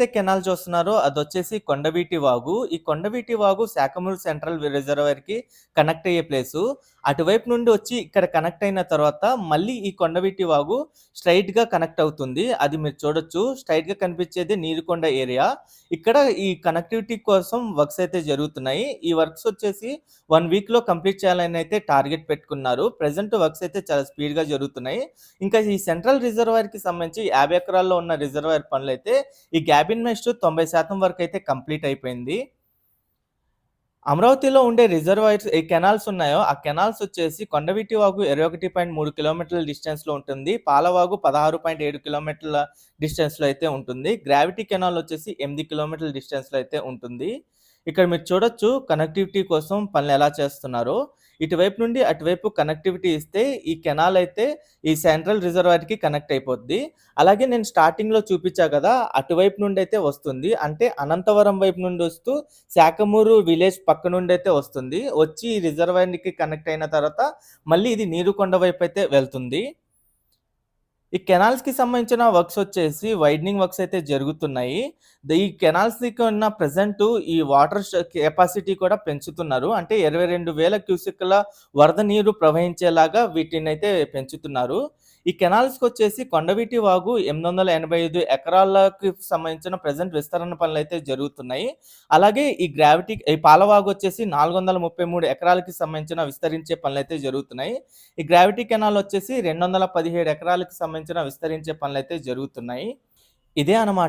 ఏదైతే కెనాల్ చూస్తున్నారో అదొచ్చేసి కొండవీటి వాగు. ఈ కొండవీటి వాగు శాఖమూరు సెంట్రల్ రిజర్వాయర్‌కి కనెక్ట్ అయ్యే ప్లేసు. అటువైపు నుండి వచ్చి ఇక్కడ కనెక్ట్ అయిన తర్వాత మళ్ళీ ఈ కొండవీటి వాగు స్ట్రైట్గా కనెక్ట్ అవుతుంది. అది మీరు చూడొచ్చు. స్ట్రైట్గా కనిపించేది నీరుకొండ ఏరియా. ఇక్కడ ఈ కనెక్టివిటీ కోసం వర్క్స్ అయితే జరుగుతున్నాయి. ఈ వర్క్స్ వచ్చేసి వన్ వీక్‌లో కంప్లీట్ చేయాలని అయితే టార్గెట్ పెట్టుకున్నారు. ప్రజెంట్ వర్క్స్ అయితే చాలా స్పీడ్‌గా జరుగుతున్నాయి. ఇంకా ఈ సెంట్రల్ రిజర్వాయర్‌కి సంబంధించి 50 ఎకరాల్లో ఉన్న రిజర్వాయర్ పనులైతే ఈ గ్యాబిన్ మెస్ట్ తొంభై శాతం వరకు అయితే కంప్లీట్ అయిపోయింది. అమరావతిలో ఉండే రిజర్వాయర్స్ ఏ కెనాల్స్ ఉన్నాయో, ఆ కెనాల్స్ వచ్చేసి కొండవీటి వాగు 21.3 కిలోమీటర్ల డిస్టెన్స్‌లో ఉంటుంది. పాలవాగు 16.7 కిలోమీటర్ల డిస్టెన్స్‌లో అయితే ఉంటుంది. గ్రావిటీ కెనాల్ వచ్చేసి ఎనిమిది కిలోమీటర్ల డిస్టెన్స్‌లో అయితే ఉంటుంది. ఇక్కడ మీరు చూడొచ్చు కనెక్టివిటీ కోసం పనులు ఎలా చేస్తున్నారో. ఇటువైపు నుండి అటువైపు కనెక్టివిటీ ఇస్తే ఈ కెనాల్ అయితే ఈ సెంట్రల్ రిజర్వాయర్‌కి కనెక్ట్ అయిపోద్ది. అలాగే నేను స్టార్టింగ్‌లో చూపించా కదా! అటువైపు నుండి అయితే వస్తుంది. అంటే అనంతవరం వైపు నుండి వస్తూ శాఖమూరు విలేజ్ పక్క నుండి అయితే వస్తుంది. వచ్చి ఈ రిజర్వాయర్‌కి కనెక్ట్ అయిన తర్వాత మళ్ళీ ఇది నీరుకొండ వైపు అయితే వెళ్తుంది. ఈ కెనాల్స్‌కి సంబంధించిన వర్క్స్ వచ్చేసి వైడనింగ్ వర్క్స్ అయితే జరుగుతున్నాయి. ద ఈ కెనాల్స్‌కి ఉన్న ప్రజెంట్ ఈ వాటర్ కెపాసిటీ కూడా పెంచుతున్నారు. అంటే ఇరవై రెండు వేల క్యూసెక్ల వరద నీరు ప్రవహించేలాగా వీటిని అయితే పెంచుతున్నారు. ఈ కెనాల్స్‌కొచ్చేసి కొండవీటి వాగు 885 ఎకరాలకి సంబంధించిన ప్రెజెంట్ విస్తరణ పనులు అయితే జరుగుతున్నాయి. అలాగే ఈ గ్రావిటీ ఈ పాలవాగు వచ్చేసి 433 ఎకరాలకి సంబంధించిన విస్తరించే పనులైతే జరుగుతున్నాయి. ఈ గ్రావిటీ కెనాల్ వచ్చేసి 217 ఎకరాలకి సంబంధించిన విస్తరించే పనులైతే జరుగుతున్నాయి. ఇదే అన్నమాట